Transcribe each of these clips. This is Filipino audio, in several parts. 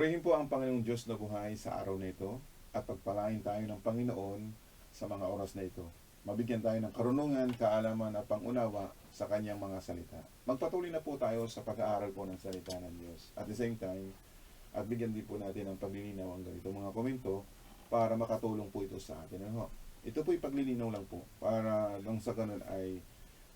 Purihin po ang Panginoong Diyos na buhay sa araw na ito at pagpalain tayo ng Panginoon sa mga oras na ito. Mabigyan tayo ng karunungan, kaalaman at pangunawa sa kanyang mga salita. Magpatuloy na po tayo sa pag-aaral po ng salita ng Diyos. At the same time, at bigyan din po natin ng paglilinaw ang ganito mga komento para makatulong po ito sa atin. Ano? Ito po ipaglilinaw lang po para lang sa ganun ay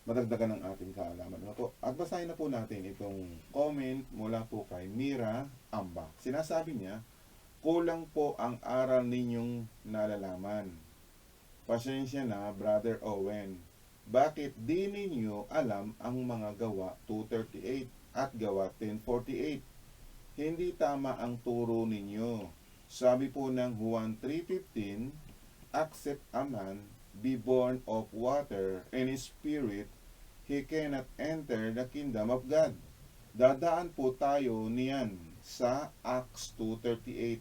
madagdagan ng ating kaalaman. Ano po? At basahin na po natin itong comment mula po kay Mira Amba. Sinasabi niya, kulang po ang aral ninyong nalalaman. Pasensya na, Brother Owen. Bakit di ninyo alam ang mga gawa 238 at gawa 1048? Hindi tama ang turo ninyo. Sabi po ng Juan 3.15, Accept a man, be born of water and spirit, he cannot enter the kingdom of God. Dadaan po tayo niyan sa Acts 2.38.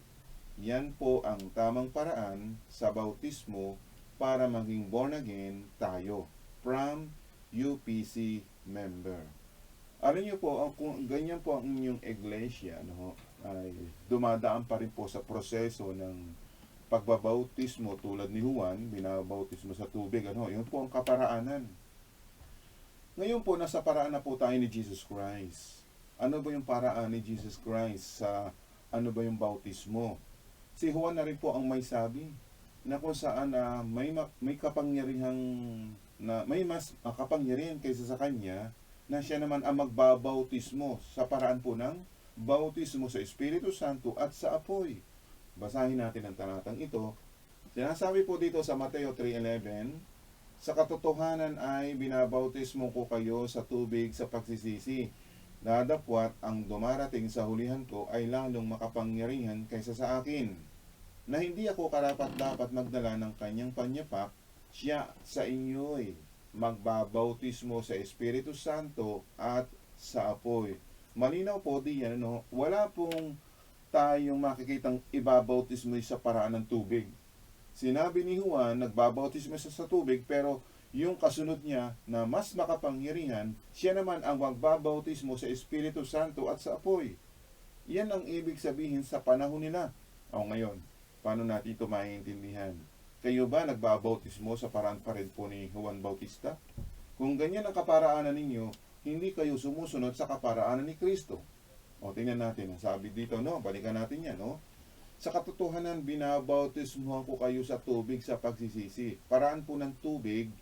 Yan po ang tamang paraan sa bautismo para maging born again tayo from UPC member. Alam niyo po, ang- kung ganyan po ang inyong iglesia, ho, ay dumadaan pa rin po sa proseso ng pagbabautismo tulad ni Juan, binabautismo sa tubig, ano, yun po ang kaparaanan. Ngayon po, nasa paraan na po tayo ni Jesus Christ. Ano ba yung paraan ni Jesus Christ sa ano ba yung bautismo? Si Juan na rin po ang may sabi na kung saan na may ma- may kapangyarihang na may mas makapangyarihan kaysa sa kanya na siya naman ang magbabautismo sa paraan po ng bautismo sa Espiritu Santo at sa apoy. Basahin natin ang talatang ito. Sinasabi po dito sa Mateo 3.11, Sa katotohanan ay binabautismo ko kayo sa tubig sa pagsisisi. Dadapwat ang dumarating sa hulihan ko ay lalong makapangyarihan kaysa sa akin. Na hindi ako karapat dapat magdala ng kanyang panyapak, siya sa inyo'y magbabautismo sa Espiritu Santo at sa apoy. Malinaw po diyan, no? wala pong tayong makikitang ibabautismo sa paraan ng tubig. Sinabi ni Juan, nagbabautismo siya sa tubig, pero yung kasunod niya na mas makapangyarihan, siya naman ang magbabautismo sa Espiritu Santo at sa apoy. Yan ang ibig sabihin sa panahon nila. O ngayon, paano natin ito maiintindihan? Kayo ba nagbabautismo sa paraan pa rin po ni Juan Bautista? Kung ganyan ang kaparaanan ninyo, hindi kayo sumusunod sa kaparaanan ni Kristo. O tingnan natin, sabi dito, no? Balikan natin yan, no? Sa katotohanan, binabautismo ko kayo sa tubig sa pagsisisi. Paraan po ng tubig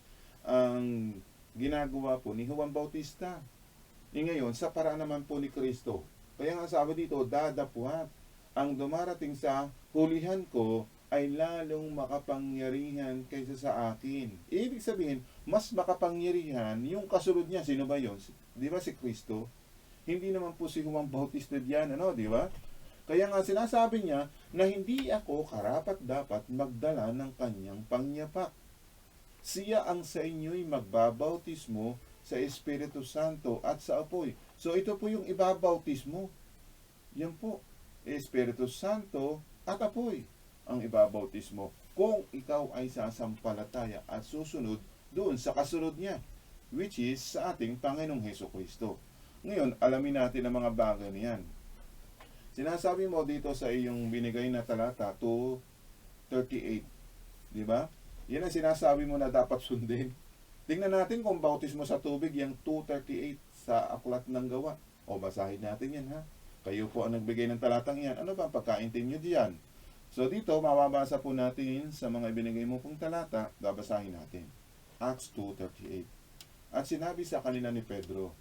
ang ginagawa po ni Juan Bautista. E ngayon, sa paraan naman po ni Kristo. Kaya nga sabi dito, dadapwat. Ang dumarating sa hulihan ko ay lalong makapangyarihan kaysa sa akin. Ibig sabihin, mas makapangyarihan yung kasunod niya. Sino ba yun? Di ba si Kristo? Hindi naman po si Juan Bautista diyan, ano, di ba? Kaya nga sinasabi niya na hindi ako karapat dapat magdala ng kanyang pangyapak. Siya ang sa inyo'y magbabautismo sa Espiritu Santo at sa apoy. So ito po yung ibabautismo. Yan po, Espiritu Santo at apoy ang ibabautismo. Kung ikaw ay sasampalataya at susunod doon sa kasunod niya, which is sa ating Panginoong Heso Kristo. Ngayon, alamin natin ang mga bagay niyan. Sinasabi mo dito sa iyong binigay na talata 2.38. Di ba? Yan ang sinasabi mo na dapat sundin. Tingnan natin kung bautismo sa tubig yung 2.38 sa aklat ng gawa. O basahin natin yan ha. Kayo po ang nagbigay ng talatang yan. Ano ba ang pagkaintindi nyo diyan? So dito, mababasa po natin sa mga ibinigay mo pong talata, babasahin natin. Acts 2.38 At sinabi sa kanila ni Pedro,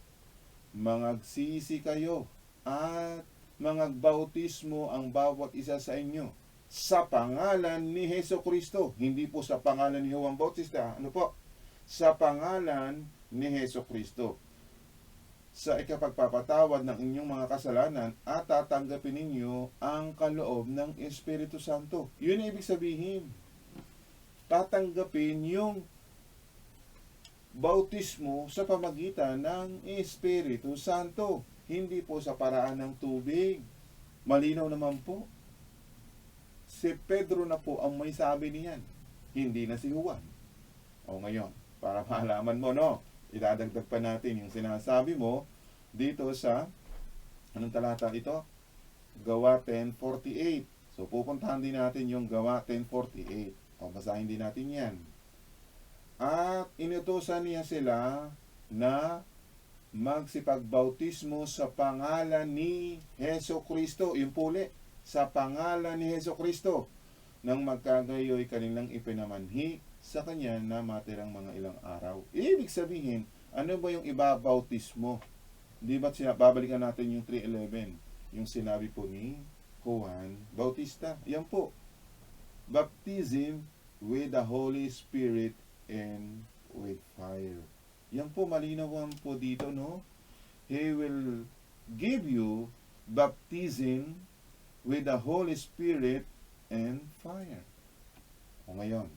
Mangagsisi kayo at mangagbautismo ang bawat isa sa inyo sa pangalan ni Heso Kristo. Hindi po sa pangalan ni Juan Bautista. Ano po? Sa pangalan ni Heso Kristo. Sa ikapagpapatawad ng inyong mga kasalanan at tatanggapin ninyo ang kaloob ng Espiritu Santo. Yun ang ibig sabihin. Tatanggapin yung bautismo sa pamagitan ng Espiritu Santo. Hindi po sa paraan ng tubig. Malinaw naman po. Si Pedro na po ang may sabi niyan. Hindi na si Juan. O ngayon, para malaman mo, no? Idadagdag pa natin yung sinasabi mo dito sa, anong talata ito? Gawa 10.48. So, pupuntahan din natin yung Gawa 10.48. O, basahin din natin yan. At inutusan niya sila na magsipagbautismo sa pangalan ni Heso Kristo. Yung puli, sa pangalan ni Heso Kristo. Nang magkagayoy kanilang ipinamanhi sa kanya na matirang mga ilang araw. Ibig sabihin, ano ba yung ibabautismo? Di ba babalikan natin yung 3.11? Yung sinabi po ni Juan Bautista. Yan po. Baptism with the Holy Spirit and with fire. Yan po, malinawan po dito, no? He will give you baptism with the Holy Spirit and fire. O ngayon,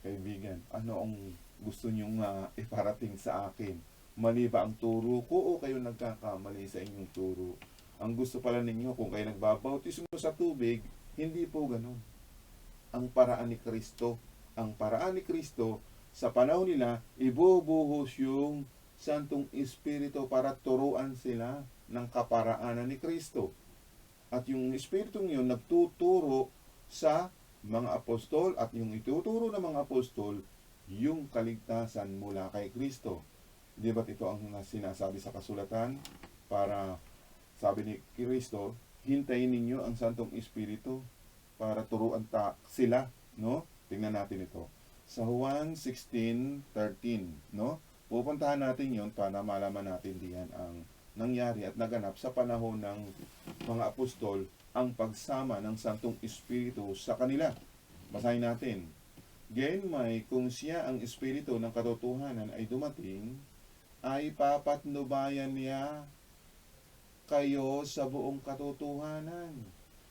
kaibigan, ano ang gusto nyong ah, iparating sa akin? Mali ba ang turo ko o kayo nagkakamali sa inyong turo? Ang gusto pala ninyo, kung kayo nagbabautismo sa tubig, hindi po ganun. Ang paraan ni Kristo, ang paraan ni Kristo, sa panahon nila, ibubuhos yung Santong Espiritu para turuan sila ng kaparaanan ni Kristo. At yung Espiritong yun nagtuturo sa mga apostol at yung ituturo ng mga apostol yung kaligtasan mula kay Kristo. Di ba't ito ang sinasabi sa kasulatan para sabi ni Kristo, hintayin ninyo ang Santong Espiritu para turuan ta sila, no? Tingnan natin ito. Sa Juan 16:13, no? Pupuntahan natin 'yon para malaman natin diyan ang nangyari at naganap sa panahon ng mga apostol ang pagsama ng Santong Espiritu sa kanila. Basahin natin. Gayon may kung siya ang Espiritu ng katotohanan ay dumating, ay papatnubayan niya kayo sa buong katotohanan.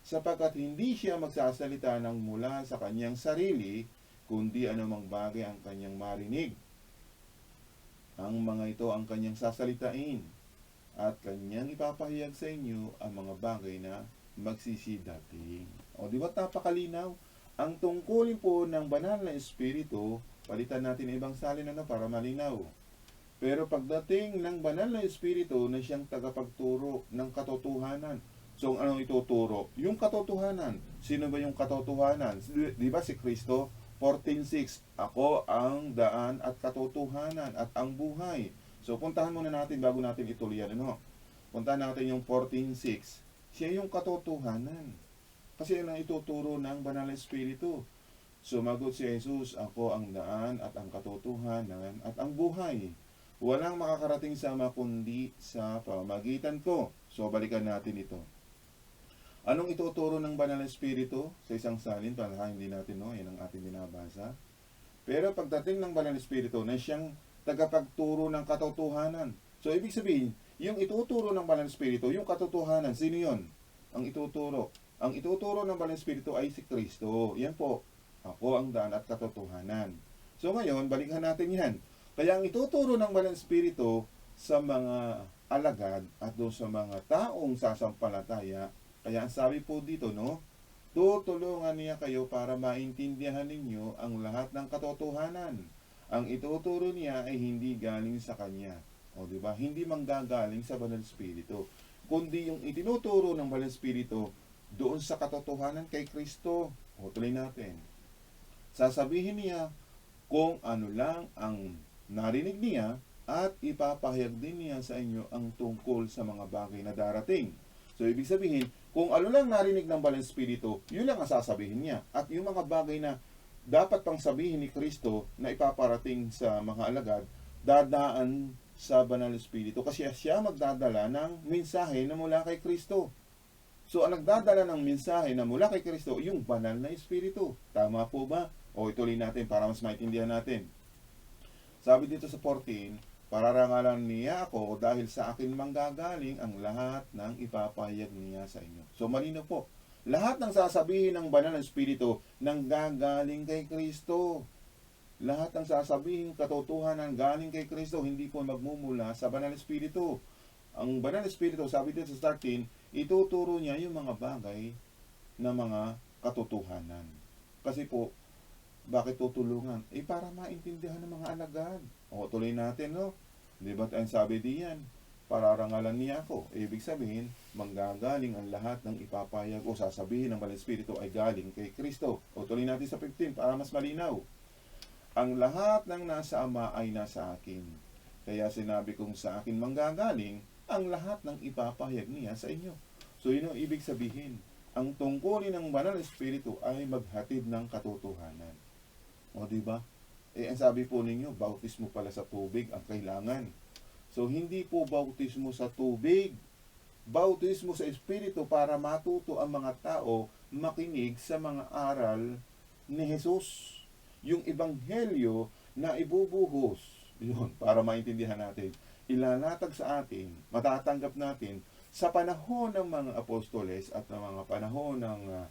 Sapagkat hindi siya magsasalita ng mula sa kanyang sarili, kundi anumang bagay ang kanyang marinig. Ang mga ito ang kanyang sasalitain at kanyang ipapahayag sa inyo ang mga bagay na magsisidating. O di ba tapakalinaw? Ang tungkulin po ng banal na espiritu, palitan natin ang ibang salin ano para malinaw. Pero pagdating ng banal na espiritu na siyang tagapagturo ng katotohanan. So, anong ituturo? Yung katotohanan. Sino ba yung katotohanan? Di ba si Kristo? 14.6 Ako ang daan at katotohanan at ang buhay. So, puntahan muna natin bago natin ituloy yan. Ano? Puntahan natin yung 14.6. Siya yung katotohanan. Kasi yan ang ituturo ng banal na espiritu. Sumagot si Jesus, Ako ang daan at ang katotohanan at ang buhay. Walang makakarating sa ama kundi sa pamagitan ko. So, balikan natin ito. Anong ituturo ng banal na espiritu sa isang salin? Para hindi natin, no? Yan ang ating binabasa. Pero pagdating ng banal na espiritu na siyang tagapagturo ng katotohanan. So, ibig sabihin, yung ituturo ng banal na espiritu, yung katotohanan, sino yon? Ang ituturo. Ang ituturo ng banal na espiritu ay si Kristo. Yan po. Ako ang daan at katotohanan. So, ngayon, balikan natin yan. Kaya ang ituturo ng banal na espiritu sa mga alagad at doon sa mga taong sasampalataya, kaya ang sabi po dito, no? Tutulungan niya kayo para maintindihan ninyo ang lahat ng katotohanan. Ang ituturo niya ay hindi galing sa kanya. O di ba? Hindi manggagaling sa Banal Espiritu, kundi yung itinuturo ng Banal Espiritu doon sa katotohanan kay Kristo. O tuloy natin. Sasabihin niya kung ano lang ang narinig niya at ipapahayag din niya sa inyo ang tungkol sa mga bagay na darating. So, ibig sabihin, kung ano lang narinig ng Banal Espiritu, yun lang ang sasabihin niya. At yung mga bagay na dapat pang sabihin ni Kristo na ipaparating sa mga alagad, dadaan sa Banal Espiritu. Kasi siya magdadala ng mensahe na mula kay Kristo. So, ang nagdadala ng mensahe na mula kay Kristo, yung Banal na Espiritu. Tama po ba? O ituloy natin para mas maintindihan natin. Sabi dito sa 14, Pararangalan niya ako dahil sa akin manggagaling ang lahat ng ipapahayag niya sa inyo. So malino po. Lahat ng sasabihin ng banal na espiritu nang gagaling kay Kristo. Lahat ng sasabihin katotohanan galing kay Kristo, hindi po magmumula sa banal na espiritu. Ang banal na espiritu, sabi dito sa 13, ituturo niya yung mga bagay na mga katotohanan. Kasi po, bakit tutulungan? Eh, para maintindihan ng mga alagad. O, tuloy natin, no? Di ba ang sabi diyan? pararangalan niya ako. Ibig sabihin, manggagaling ang lahat ng ipapayag o sasabihin ng Banal Espiritu ay galing kay Kristo. O tuloy natin sa 15 para mas malinaw. Ang lahat ng nasa Ama ay nasa akin. Kaya sinabi kong sa akin manggagaling ang lahat ng ipapahayag niya sa inyo. So yun ang ibig sabihin. Ang tungkulin ng Banal Espiritu ay maghatid ng katotohanan. O di ba? Eh, ang sabi po ninyo, bautismo pala sa tubig ang kailangan. So, hindi po bautismo sa tubig. Bautismo sa Espiritu para matuto ang mga tao makinig sa mga aral ni Jesus. Yung ebanghelyo na ibubuhos, yun, para maintindihan natin, ilalatag sa atin, matatanggap natin sa panahon ng mga apostoles at ng mga panahon ng ah,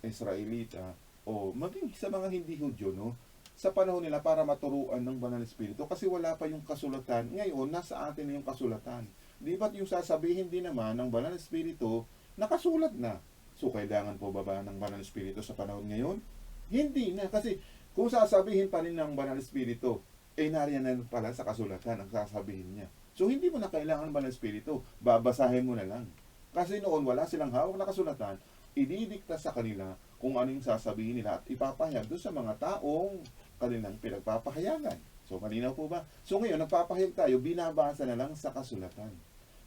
Israelita o maging sa mga hindi Hudyo, no? sa panahon nila para maturuan ng Banal Espiritu kasi wala pa yung kasulatan. Ngayon, nasa atin na yung kasulatan. Di ba't yung sasabihin din naman ng Banal Espiritu, nakasulat na. So, kailangan po ba ba ng Banal Espiritu sa panahon ngayon? Hindi na. Kasi kung sasabihin pa rin ng Banal Espiritu, eh nariyan na pala sa kasulatan ang sasabihin niya. So, hindi mo na kailangan ng Banal Espiritu. Babasahin mo na lang. Kasi noon, wala silang hawak na kasulatan. Ididikta sa kanila kung ano yung sasabihin nila at ipapahayag doon sa mga taong kanilang pinagpapahayagan. So, malinaw po ba? So, ngayon, nagpapahayag tayo, binabasa na lang sa kasulatan.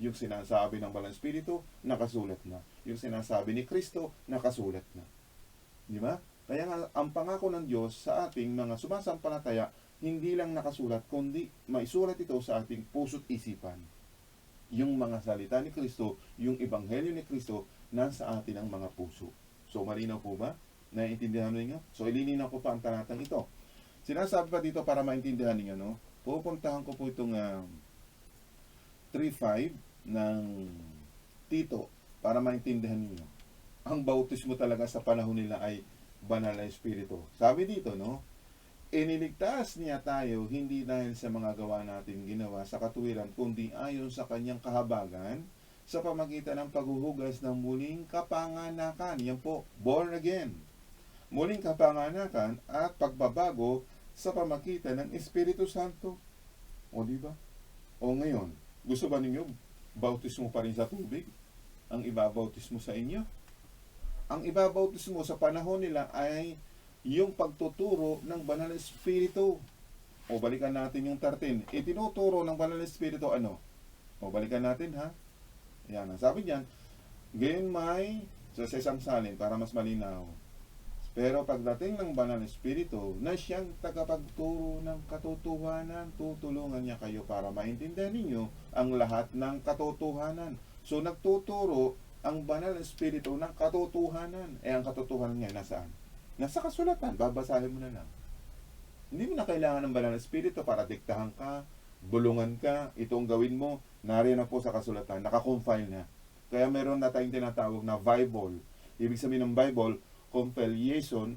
Yung sinasabi ng Banal Espiritu, nakasulat na. Yung sinasabi ni Kristo, nakasulat na. Di ba? Kaya nga, ang pangako ng Diyos sa ating mga sumasampalataya, hindi lang nakasulat, kundi maisulat ito sa ating puso't isipan. Yung mga salita ni Kristo, yung ebanghelyo ni Kristo, nasa atin ang mga puso. So, malinaw po ba? Naiintindihan ninyo? So, ililinaw ko pa ang talatang ito. Sinasabi pa dito para maintindihan ninyo, no? Pupuntahan ko po itong uh, 3.5 ng Tito para maintindihan ninyo. Ang bautismo talaga sa panahon nila ay banal na espiritu. Sabi dito, no? Iniligtas niya tayo hindi dahil sa mga gawa natin ginawa sa katuwiran, kundi ayon sa kanyang kahabagan sa pamagitan ng paghuhugas ng muling kapanganakan. Yan po, born again. Muling kapanganakan at pagbabago sa pamagitan ng Espiritu Santo. O di ba? O ngayon, gusto ba ninyo bautismo pa rin sa tubig? Ang ibabautismo sa inyo? Ang ibabautismo sa panahon nila ay yung pagtuturo ng Banal na Espiritu. O balikan natin yung 13. Itinuturo ng Banal na Espiritu ano? O balikan natin ha? Yan, ang sabi niyan, gayon may sa isang salin para mas malinaw. Pero pagdating ng banal na espiritu, na siyang tagapagturo ng katotohanan, tutulungan niya kayo para maintindihan ninyo ang lahat ng katotohanan. So nagtuturo ang banal na espiritu ng katotohanan. Eh ang katotohanan niya nasaan? Nasa kasulatan, babasahin mo na lang. Hindi mo na kailangan ng banal na espiritu para diktahan ka, bulungan ka, itong gawin mo, nariyan na po sa kasulatan, nakakonfine na. Kaya meron na tayong tinatawag na Bible. Ibig sabihin ng Bible, compilation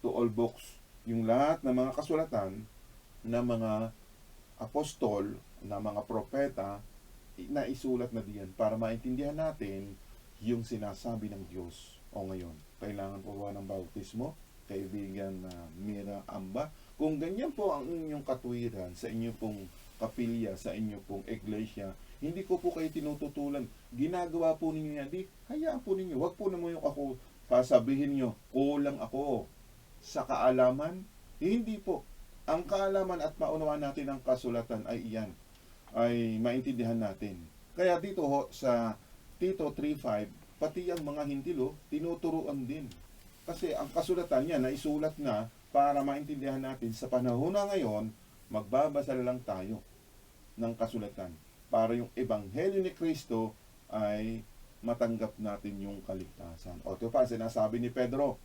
to all books. Yung lahat ng mga kasulatan ng mga apostol, na mga propeta, na isulat na diyan para maintindihan natin yung sinasabi ng Diyos. O ngayon, kailangan po ba ng bautismo? Kaibigan na Mira Amba? Kung ganyan po ang inyong katwiran sa inyo pong kapilya, sa inyo pong iglesia, hindi ko po kayo tinututulan. Ginagawa po ninyo yan. Di, hayaan po ninyo. Huwag po naman yung ako sasabihin nyo, kulang ako sa kaalaman. Hindi po. Ang kaalaman at maunawaan natin ang kasulatan ay iyan. Ay maintindihan natin. Kaya dito ho, sa Tito 3.5, pati ang mga hindilo, tinuturuan din. Kasi ang kasulatan niya, naisulat na para maintindihan natin sa panahon na ngayon, magbabasa lang tayo ng kasulatan para yung ebanghelyo ni Kristo ay matanggap natin yung kaligtasan. O ito pa, sinasabi ni Pedro.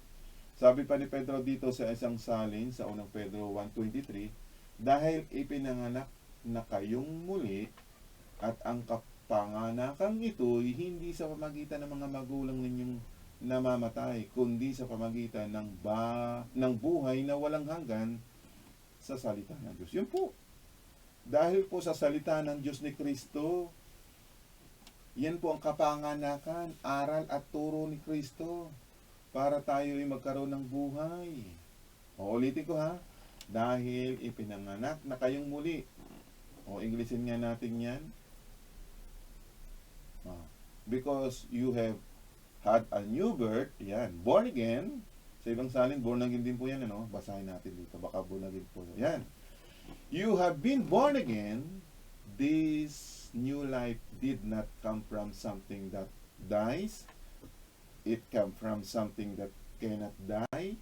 Sabi pa ni Pedro dito sa isang salin sa unang Pedro 1.23, dahil ipinanganak na kayong muli at ang kapanganakang ito'y hindi sa pamagitan ng mga magulang ninyong namamatay, kundi sa pamagitan ng, ba, ng buhay na walang hanggan sa salita ng Diyos. Yun po. Dahil po sa salita ng Diyos ni Kristo, yan po ang kapanganakan, aral at turo ni Kristo para tayo ay magkaroon ng buhay. O ulitin ko ha, dahil ipinanganak na kayong muli. O Inglesin nga natin yan. Ah, because you have had a new birth, yan, born again. Sa ibang salin, born again din po yan, ano? Basahin natin dito, baka born again po. Yan. You have been born again. This new life did not come from something that dies. It came from something that cannot die.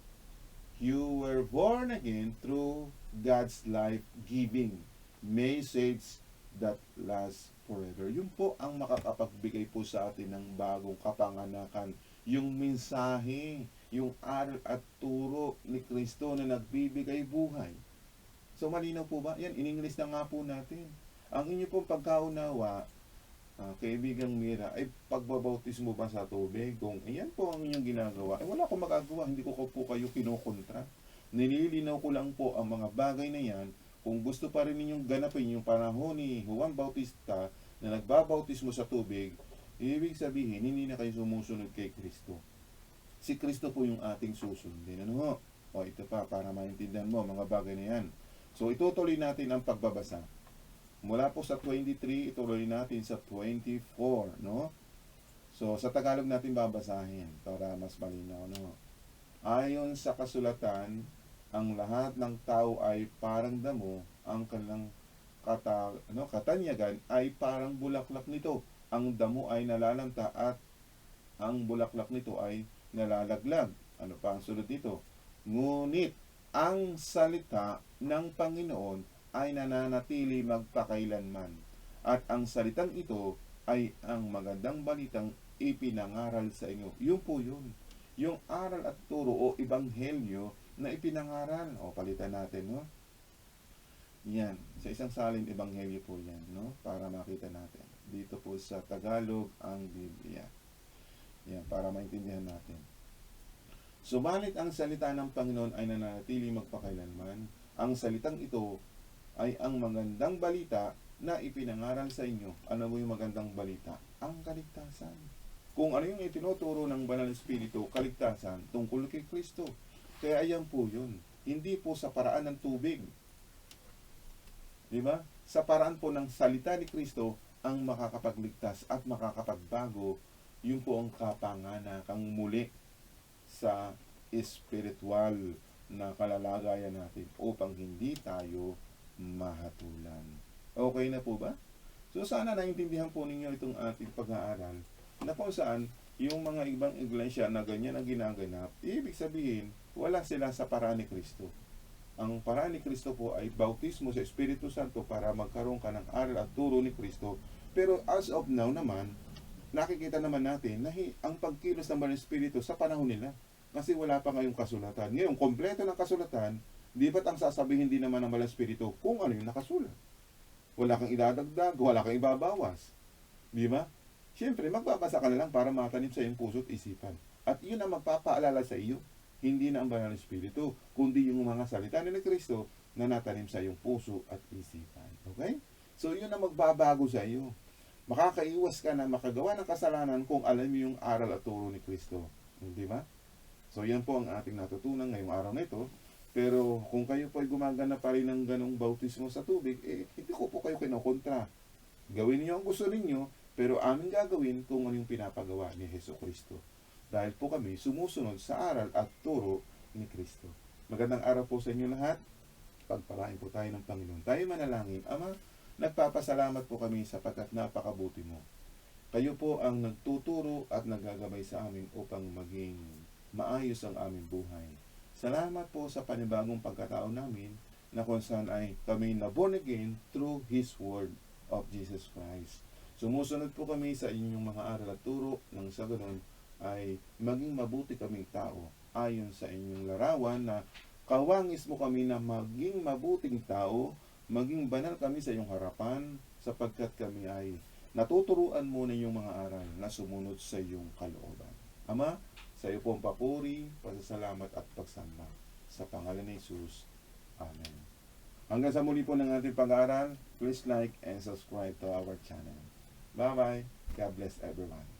You were born again through God's life-giving message that lasts forever. Yun po ang makakapagbigay po sa atin ng bagong kapanganakan. Yung mensahe, yung aral at turo ni Kristo na nagbibigay buhay. So malinaw po ba? Yan, in-English na nga po natin. Ang inyo pong pagkaunawa, ah, kaibigang Mira, ay pagbabautismo ba sa tubig? Kung iyan po ang inyong ginagawa, ay wala akong magagawa, hindi ko po kayo kinukontra. Nililinaw ko lang po ang mga bagay na yan kung gusto pa rin ninyong ganapin yung panahon ni Juan Bautista na nagbabautismo sa tubig, ibig sabihin, hindi na kayo sumusunod kay Kristo. Si Kristo po yung ating susundin. Ano ho? O ito pa, para maintindihan mo mga bagay na yan. So itutuloy natin ang pagbabasa. Mula po sa 23, ituloy natin sa 24, no? So sa Tagalog natin babasahin para mas malinaw, no? Ayon sa kasulatan, ang lahat ng tao ay parang damo, ang kanilang kata, ano, katanyagan ay parang bulaklak nito. Ang damo ay nalalanta at ang bulaklak nito ay nalalaglag. Ano pa ang sunod dito? Ngunit ang salita ng Panginoon ay nananatili magpakailanman. At ang salitang ito ay ang magandang balitang ipinangaral sa inyo. Yun po yun. Yung aral at turo o ibanghelyo na ipinangaral. O palitan natin, no? Yan. Sa isang salin ebanghelyo po yan, no? Para makita natin. Dito po sa Tagalog ang Biblia. Yan, para maintindihan natin. Subalit ang salita ng Panginoon ay nananatili magpakailanman. Ang salitang ito ay ang magandang balita na ipinangaral sa inyo. Ano mo yung magandang balita? Ang kaligtasan. Kung ano yung itinuturo ng Banal Espiritu, kaligtasan tungkol kay Kristo. Kaya ayan po yun. Hindi po sa paraan ng tubig. Di ba? Sa paraan po ng salita ni Kristo ang makakapagligtas at makakapagbago yun po ang kapanganakang muli sa espiritual na kalalagayan natin upang hindi tayo mahatulan. Okay na po ba? So sana naintindihan po ninyo itong ating pag-aaral na kung saan yung mga ibang iglesia na ganyan ang ginaganap, ibig sabihin, wala sila sa paraan ni Kristo. Ang paraan ni Kristo po ay bautismo sa Espiritu Santo para magkaroon ka ng aral at turo ni Kristo. Pero as of now naman, nakikita naman natin na ang pagkilos ng Banal Espiritu sa panahon nila. Kasi wala pa ngayong kasulatan. Ngayon, kompleto ng kasulatan, di ba't ang sasabihin din naman ng Banal Espiritu kung ano yung nakasulat? Wala kang idadagdag, wala kang ibabawas. Di ba? Siyempre, magbabasa ka na lang para matanim sa iyong puso at isipan. At yun ang magpapaalala sa iyo, hindi na ang Banal Espiritu, kundi yung mga salita ni Kristo na natanim sa iyong puso at isipan. Okay? So, yun ang magbabago sa iyo. Makakaiwas ka na makagawa ng kasalanan kung alam mo yung aral at turo ni Kristo. Di ba? So, yan po ang ating natutunan ngayong araw na ito. Pero kung kayo po ay gumagana pa rin ng ganong bautismo sa tubig, eh, hindi ko po kayo kinukontra. Gawin niyo ang gusto ninyo, pero amin gagawin kung ano yung pinapagawa ni Heso Kristo. Dahil po kami sumusunod sa aral at turo ni Kristo. Magandang araw po sa inyo lahat. Pagpalain po tayo ng Panginoon. Tayo manalangin. Ama, nagpapasalamat po kami sapagkat napakabuti mo. Kayo po ang nagtuturo at naggagabay sa amin upang maging maayos ang aming buhay. Salamat po sa panibagong pagkatao namin na kung saan ay kami na born again through His Word of Jesus Christ. Sumusunod po kami sa inyong mga aral at turo nang sa ganun ay maging mabuti kaming tao ayon sa inyong larawan na kawangis mo kami na maging mabuting tao, maging banal kami sa iyong harapan sapagkat kami ay natuturuan mo na iyong mga aral na sumunod sa iyong kalooban. Ama, sa iyo po ang papuri, pasasalamat at pagsamba. Sa pangalan ni Jesus. Amen. Hanggang sa muli po ng ating pag-aaral, please like and subscribe to our channel. Bye-bye. God bless everyone.